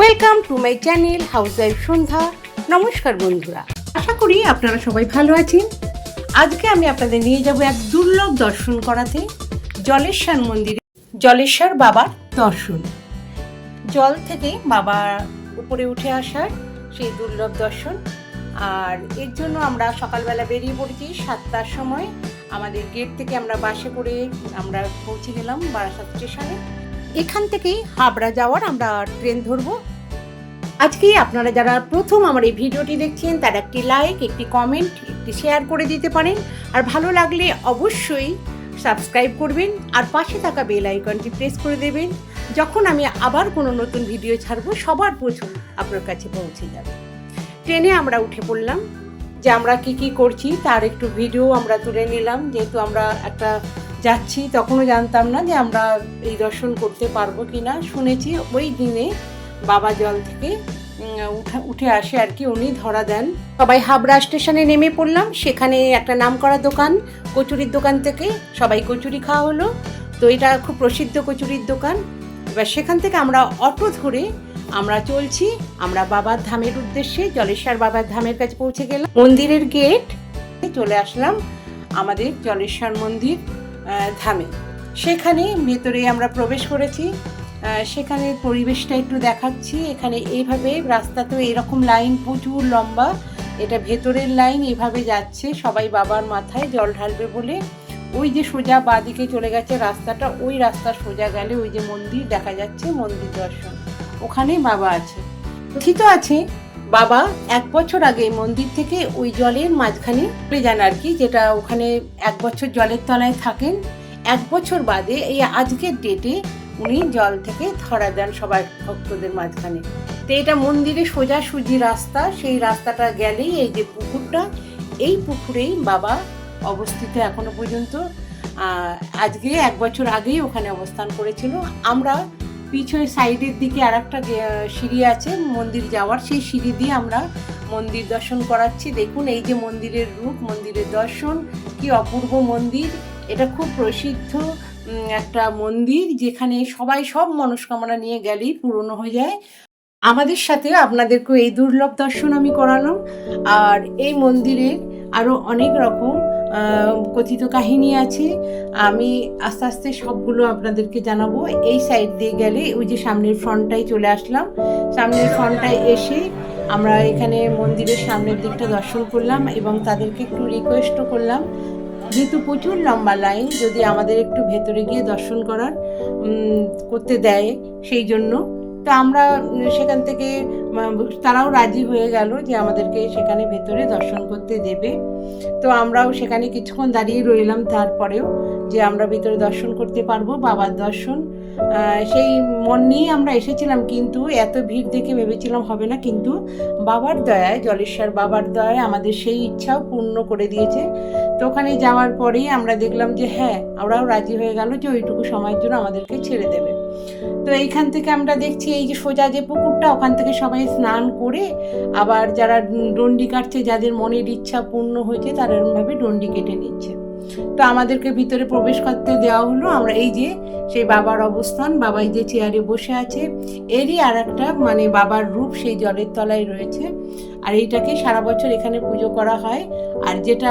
Welcome to my channel house wife Sandhya নমস্কার বন্ধুরা। আশা করি আপনারা সবাই ভালো আছেন। আজকে আমি আপনাদের নিয়ে যাব এক দুর্লভ দর্শন করাতে, জলেশ্বর মন্দিরে। জলেশ্বর বাবার দর্শন। জল থেকে বাবা উপরে উঠে আসার সেই দুর্লভ দর্শন। আর এর জন্য আমরা সকালবেলা বেরিয়ে পড়েছি সাতটার সময়। আমাদের গেট থেকে আমরা বাসে করে আমরা পৌঁছে গেলাম বারাসাত স্টেশনে। এখান থেকেই হাবড়া যাওয়ার আমরা ট্রেন ধরবো। আজকে আপনারা যারা প্রথম আমার এই ভিডিওটি দেখছেন, তার একটি লাইক একটি কমেন্ট একটি শেয়ার করে দিতে পারেন। আর ভালো লাগলে অবশ্যই সাবস্ক্রাইব করবেন আর পাশে থাকা বেল আইকনটি প্রেস করে দেবেন। যখন আমি আবার কোনো নতুন ভিডিও ছাড়বো, সবার প্রথম আপনার কাছে পৌঁছে যাবে। ট্রেনে আমরা উঠে পড়লাম, যে আমরা কি কি করছি, তার একটু ভিডিও আমরা তুলে নিলাম। যেহেতু আমরা একটা যাচ্ছি, তখনও জানতাম না যে আমরা এই দর্শন করতে পারব কি না শুনেছি ওই দিনে বাবা জল থেকে উঠে আসে আর কি, উনি ধরা দেন। সবাই হাবড়া স্টেশনে নেমে পড়লাম। সেখানে একটা নামকরা দোকান, কচুরির দোকান থেকে সবাই কচুরি খাওয়া হলো। তো এটা খুব প্রসিদ্ধ কচুরির দোকান। এবার সেখান থেকে আমরা অটো ধরে আমরা চলছি। আমরা বাবার ধামের উদ্দেশ্যে জলেশ্বর বাবার ধামের কাছে পৌঁছে গেলাম। মন্দিরের গেট, চলে আসলাম আমাদের জলেশ্বর মন্দির। ধামে সেখানে ভেতরে আমরা প্রবেশ করেছি। সেখানে পরিবেশটা একটু দেখাচ্ছি। এখানে এইভাবে রাস্তা তো এরকম লাইন, প্রচুর লম্বা। এটা ভেতরের লাইন, এভাবে যাচ্ছে। সবাই বাবার মাথায় জল ঢালবে বলে। ওই যে সোজা বাঁদিকে চলে গেছে রাস্তাটা, ওই রাস্তা সোজা গেলে ওই যে মন্দির দেখা যাচ্ছে, মন্দির দর্শন। ওখানে বাবা আছে। কথিত আছে বাবা এক বছর আগে মন্দির থেকে ওই জলের মাঝখানে চলে যান আর কি, যেটা ওখানে এক বছর জলের তলায় থাকেন। এক বছর বাদে এই আজকের ডেটে উনি জল থেকে ধরা দেন সবাই ভক্তদের মাঝখানে। তো এটা মন্দিরে সোজাসুজি রাস্তা, সেই রাস্তাটা গেলেই এই যে পুকুরটা, এই পুকুরেই বাবা অবস্থিত এখনও পর্যন্ত। আজকে এক বছর আগেই ওখানে অবস্থান করেছিল। আমরা পিছনে সাইডের দিকে আর একটা সিঁড়ি আছে মন্দির যাওয়ার। সেই সিঁড়ি দিয়ে আমরা মন্দির দর্শন করাচ্ছি। দেখুন, এই যে মন্দিরের রূপ, মন্দিরের দর্শন, কি অপূর্ব মন্দির। এটা খুব প্রসিদ্ধ একটা মন্দির যেখানে সবাই সব মনস্কামনা নিয়ে গেলেই পূরণ হয়ে যায়। আমাদের সাথে আপনাদেরকে এই দুর্লভ দর্শন আমি করালাম। আর এই মন্দিরে আরও অনেক রকম কথিত কাহিনী আছে। আমি আস্তে আস্তে সবগুলো আপনাদেরকে জানাব। এই সাইড দিয়ে গেলে ওই যে সামনের ফ্রন্টটাই চলে আসলাম। সামনের ফ্রন্টটায় এসে আমরা এখানে মন্দিরের সামনের দিকটা দর্শন করলাম এবং তাদেরকে একটু রিকোয়েস্টও করলাম। যেহেতু প্রচুর লম্বা লাইন যদি আমাদের একটু ভেতরে গিয়ে দর্শন করার করতে দেয় সেই জন্য। তো আমরা সেখান থেকে তারাও রাজি হয়ে গেল যে আমাদেরকে সেখানে ভেতরে দর্শন করতে দেবে। তো আমরাও সেখানে কিছুক্ষণ দাঁড়িয়ে রইলাম তারপরেও যে আমরা ভিতরে দর্শন করতে পারব, বাবার দর্শন। সেই মন নিয়ে আমরা এসেছিলাম কিন্তু এত ভিড় দেখে ভেবেছিলাম হবে না কিন্তু বাবার দয়ায়, জলেশ্বর বাবার দয়ায় আমাদের সেই ইচ্ছাও পূর্ণ করে দিয়েছে। তো ওখানে যাওয়ার পরেই আমরা দেখলাম যে হ্যাঁ আমরাও রাজি হয়ে গেল যে ওইটুকু সময়ের জন্য আমাদেরকে ছেড়ে দেবে। তো এইখান থেকে আমরা দেখছি এই যে সোজা যে পুকুরটা, ওখান থেকে সবাই স্নান করে আবার যারা ডন্ডি কাটছে, যাদের মনের ইচ্ছা পূর্ণ হয়েছে, তারা এরমভাবে ডন্ডি কেটে নিচ্ছে। তো আমাদেরকে ভিতরে প্রবেশ করতে দেওয়া হলো। আমরা এই যে সেই বাবার অবস্থান বাবা এই যে চেয়ারে বসে আছে, এরই আর একটা মানে বাবার রূপ সেই জলের তলায় রয়েছে। আর এইটাকে সারা বছর এখানে পুজো করা হয়। আর যেটা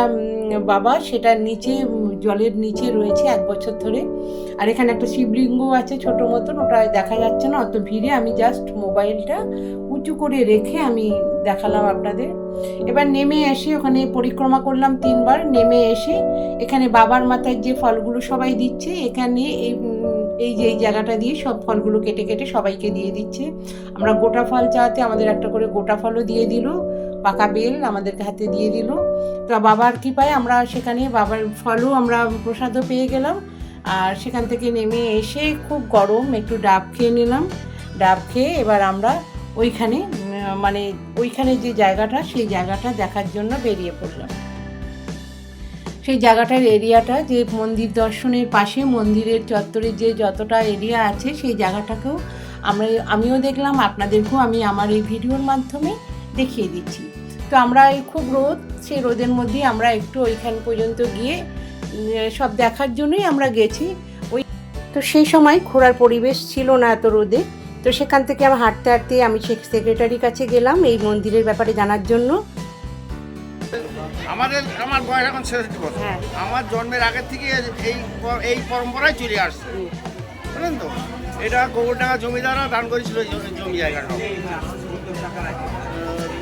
বাবা, সেটা নিচে জলের নিচে রয়েছে এক বছর ধরে। আর এখানে একটা শিবলিঙ্গ আছে ছোট মতন, ওটা দেখা যাচ্ছে না, অত ভিড়ে। আমি জাস্ট মোবাইলটা উঁচু করে রেখে আমি দেখালাম আপনাদের। এবার নেমে এসে ওখানে পরিক্রমা করলাম তিনবার। নেমে এসে এখানে বাবার মাথায় যে ফলগুলো সবাই দিচ্ছে, এখানে এই এই যে এই জায়গাটা দিয়ে সব ফলগুলো কেটে কেটে সবাইকে দিয়ে দিচ্ছে। আমরা গোটা ফল চাওয়াতে আমাদের একটা করে গোটা ফলও দিয়ে দিল, পাকা বেল আমাদেরকে হাতে দিয়ে দিল। তো বাবার কৃপায় আমরা সেখানে বাবার ফলও আমরা প্রসাদও পেয়ে গেলাম। আর সেখান থেকে নেমে এসে খুব গরম একটু ডাব খেয়ে নিলাম। ডাব খেয়ে এবার আমরা ওইখানে মানে ওইখানে যে জায়গাটা, সেই জায়গাটা দেখার জন্য বেরিয়ে পড়লাম। সেই জায়গাটার এরিয়াটা যে মন্দির দর্শনের পাশে, মন্দিরের চত্বরের যে যতটা এরিয়া আছে, সেই জায়গাটাকেও আমরা, আমিও দেখলাম, আপনাদেরকেও আমি আমার এই ভিডিওর মাধ্যমে দেখিয়ে দিচ্ছি। তো আমরা খুব রোদ, সেই রোদের মধ্যেই আমরা একটু ওইখান পর্যন্ত গিয়ে সব দেখার জন্যই আমরা গেছি। ওই, তো সেই সময় ঘোরার পরিবেশ ছিল না এত রোদে। তো সেখান থেকে আমি হাঁটতে হাঁটতে আমি সেক্রেটারির কাছে গেলাম এই মন্দিরের ব্যাপারে জানার জন্য। আমাদের আমার বয়স এখন ছেষট্টি বছর। হ্যাঁ। আমার জন্মের আগের থেকে এই এই পরম্পরায় চলে আসছে। বুঝলেন তো? এটা গোবর টাকা জমিদাররা দান করেছিল জমি জায়গাটা। আহ,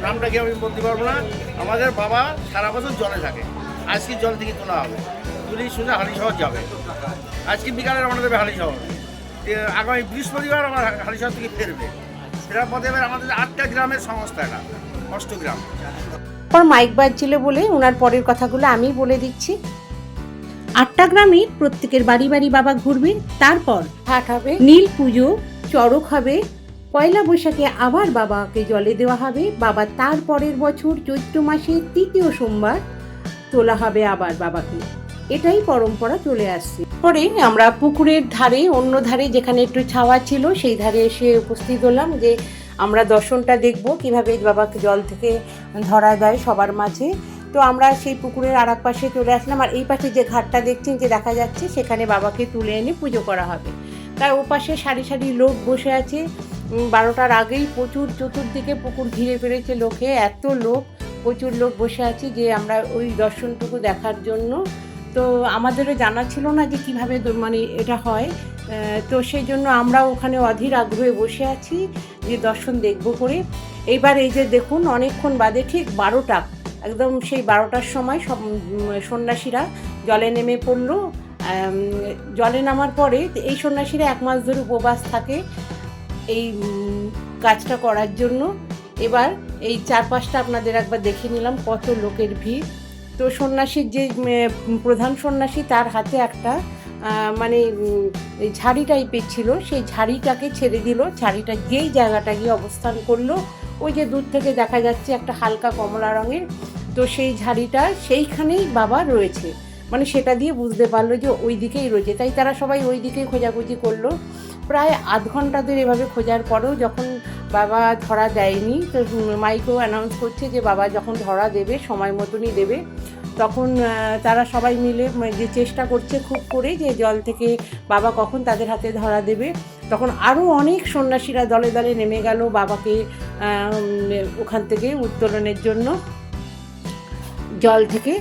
নামটা কি আমি বলতে পারব না? আমাদের বাবা সারা বছর জলে থাকে। আজকে জল থেকে তোলা হবে। তুলি সোজা হালি শহর যাবে। আজকে বিকালে রওনা দেবে হালি শহর আগামী বৃহস্পতিবার আমার হালি শহর থেকে ফেরবে। ফেরার পথে এবার আমাদের আটটা গ্রামের সংস্থা এটা অষ্টগ্রাম। পর মাইক বাজছিল বলে ওনার পরের কথাগুলো আমি বলে দিচ্ছি। আটটা গ্রামের প্রত্যেকের বাড়ি বাড়ি বাবা ঘুরবে তারপর হাট হবে। নীল পুজো চড়ক হবে পয়লা বৈশাখে আবার বাবাকে জলে দেওয়া হবে বাবা তার পরের বছর চৈত্র মাসের তৃতীয় সোমবার তোলা হবে আবার বাবাকে। এটাই পরম্পরা চলে আসছে। পরে আমরা পুকুরের ধারে অন্য ধারে যেখানে একটু ছাওয়া ছিল সেই ধারে এসে উপস্থিত হলাম যে আমরা দর্শনটা দেখব, কীভাবে বাবাকে জল থেকে ধরা দেয় সবার মাঝে। তো আমরা সেই পুকুরের আর এক পাশে চলে আসলাম, আর এই পাশে যে ঘাটটা দেখছেন যে দেখা যাচ্ছে, সেখানে বাবাকে তুলে এনে পুজো করা হবে। তার ওপাশে সারি সারি লোক বসে আছে। বারোটার আগেই প্রচুর চতুর্দিকে পুকুর ঘিরে ফেলেছে লোকে, এত লোক, প্রচুর লোক বসে আছে যে আমরা ওই দর্শনটুকু দেখার জন্য। তো আমাদেরও জানা ছিল না যে কীভাবে মানে এটা হয়। তো সেই জন্য আমরা ওখানে অধীর আগ্রহে বসে আছি যে দর্শন দেখব করে। এইবার এই যে দেখুন, অনেকক্ষণ বাদে ঠিক বারোটা, একদম সেই বারোটার সময় সব সন্ন্যাসীরা জলে নেমে পড়ল। জলে নামার পরে এই সন্ন্যাসীরা এক মাস ধরে উপবাস থাকে এই কাজটা করার জন্য। এবার এই চারপাশটা আপনাদের একবার দেখে নিলাম, কত লোকের ভিড়। তো সন্ন্যাসীর যে প্রধান সন্ন্যাসী তার হাতে একটা মানে ঝাড়ি টাইপের ছিল, সেই ঝাড়িটাকে ছেড়ে দিল। ঝাড়িটা যেই জায়গাটা গিয়ে অবস্থান করল, ওই যে দূর থেকে দেখা যাচ্ছে একটা হালকা কমলা রঙের, তো সেই ঝাড়িটা সেইখানেই বাবা রয়েছে। মানে সেটা দিয়ে বুঝতে পারল যে ওই দিকেই রয়েছে। তাই তারা সবাই ওই দিকেই খোঁজাখুঁজি করল। প্রায় আধ ঘণ্টা ধরে এভাবে খোঁজার পরেও যখন বাবা ধরা দেয়নি, তো মাইকেও অ্যানাউন্স করছে যে বাবা যখন ধরা দেবে, সময় মতনই দেবে তখন তারা সবাই মিলে যে চেষ্টা করছে খুব করে যে জল থেকে বাবা কখন তাদের হাতে ধরা দেবে। তখন আরও অনেক সন্ন্যাসীরা দলে দলে নেমে গেল বাবাকে ওখান থেকে উত্তোলনের জন্য জল থেকে।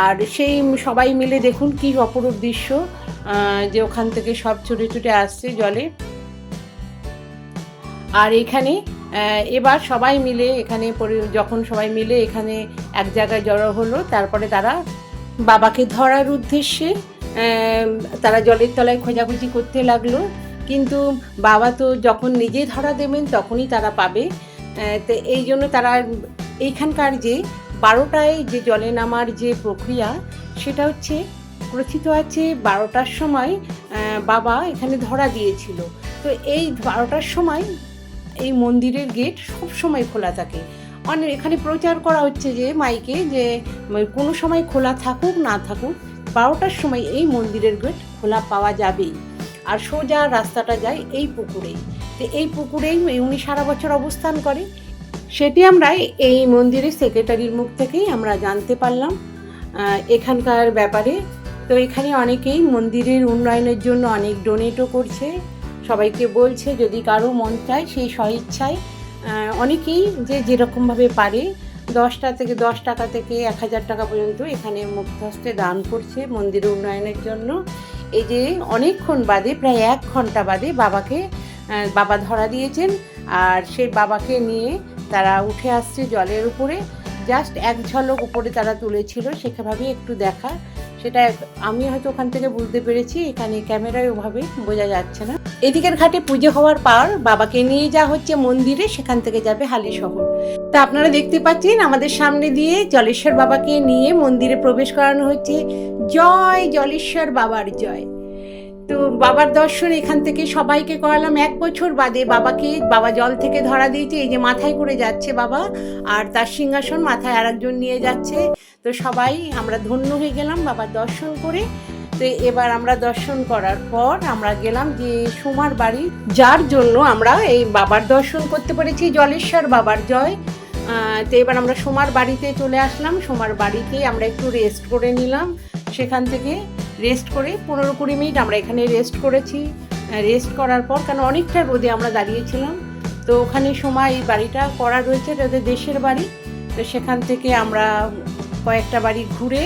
আর সেই সবাই মিলে দেখুন কি অপরূপ দৃশ্য যে ওখান থেকে সব ছুটে ছুটে আসছে জলে। আর এখানে এবার সবাই মিলে এখানে যখন সবাই মিলে এখানে এক জায়গায় জড়ো হলো, তারপরে তারা বাবাকে ধরার উদ্দেশ্যে তারা জলের তলায় খোঁজাখুঁজি করতে লাগল। কিন্তু বাবা তো যখন নিজে ধরা দেবেন, তখনই তারা পাবে। তো এই জন্য তারা এইখানকার যে বারোটায় যে জলে নামার যে প্রক্রিয়া, সেটা হচ্ছে কথিত আছে বারোটার সময় বাবা এখানে ধরা দিয়েছিল। তো এই বারোটার সময় এই মন্দিরের গেট সব সময় খোলা থাকে। অনেক এখানে প্রচার করা হচ্ছে যে মাইকে যে কোনো সময় খোলা থাকুক, না থাকুক, বারোটার সময় এই মন্দিরের গেট খোলা পাওয়া যাবেই। আর সোজা রাস্তাটা যায় এই পুকুরেই। তো এই পুকুরেই উনি সারা বছর অবস্থান করে। সেটি আমরা এই মন্দিরের সেক্রেটারির মুখ থেকেই আমরা জানতে পারলাম এখানকার ব্যাপারে। তো এখানে অনেকেই মন্দিরের উন্নয়নের জন্য অনেক ডোনেটও করছে। সবাইকে বলছে, যদি কারও মন চায় সেই স্বইচ্ছায় অনেকেই যে যেরকমভাবে পারে, দশটা থেকে দশ টাকা থেকে এক হাজার টাকা পর্যন্ত এখানে মুক্তহস্তে দান করছে মন্দির উন্নয়নের জন্য। এই যে অনেকক্ষণ বাদে, প্রায় এক ঘণ্টা বাদে বাবাকে বাবা ধরা দিয়েছেন। আর সেই বাবাকে নিয়ে তারা উঠে আসছে জলের উপরে। জাস্ট এক ঝলক উপরে তারা তুলেছিল সেভাবে একটু দেখা। সেটা আমি হয়তো ওখান থেকে বুঝতে পেরেছি, এখানে ক্যামেরায় ওভাবে বোঝা যাচ্ছে না। এদিকের ঘাটে পুজো হওয়ার পর বাবাকে নিয়ে যা হচ্ছে মন্দিরে, সেখান থেকে যাবে হালি শহর। তা আপনারা দেখতে পাচ্ছেন, আমাদের সামনে দিয়ে জলেশ্বর বাবাকে নিয়ে মন্দিরে প্রবেশ করানো হচ্ছে। জয় জলেশ্বর বাবার জয়। তো বাবার দর্শন এখান থেকে সবাইকে করালাম। এক বছর বাদে বাবাকে, বাবা জল থেকে ধরা দিয়েছে, এই যে মাথায় করে যাচ্ছে বাবা, আর তার সিংহাসন মাথায় আরেকজন নিয়ে যাচ্ছে। তো সবাই আমরা ধন্য হয়ে গেলাম বাবার দর্শন করে। তো এবার আমরা দর্শন করার পর আমরা গেলাম যে সোমার বাড়ি, যার জন্য আমরা এই বাবার দর্শন করতে পেরেছি, জলেশ্বর বাবার জয়। তো এবার আমরা সোমার বাড়িতে চলে আসলাম। সোমার বাড়িতে আমরা একটু রেস্ট করে নিলাম সেখান থেকে। রেস্ট করে পনেরো কুড়ি মিনিট আমরা এখানে রেস্ট করেছি। রেস্ট করার পর, কারণ অনেকটা রোদে আমরা দাঁড়িয়েছিলাম। তো ওখানে সময় এই বাড়িটা করা রয়েছে ওদের দেশের বাড়ি। তো সেখান থেকে আমরা কয়েকটা বাড়ি ঘুরে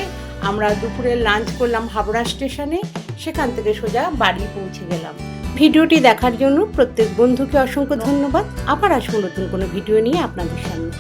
আমরা দুপুরে লাঞ্চ করলাম হাবড়া স্টেশনে সেখান থেকে সোজা বাড়ি পৌঁছে গেলাম। ভিডিওটি দেখার জন্য প্রত্যেক বন্ধুকে অসংখ্য ধন্যবাদ। আবার আসব নতুন কোনো ভিডিও নিয়ে আপনাদের সামনে।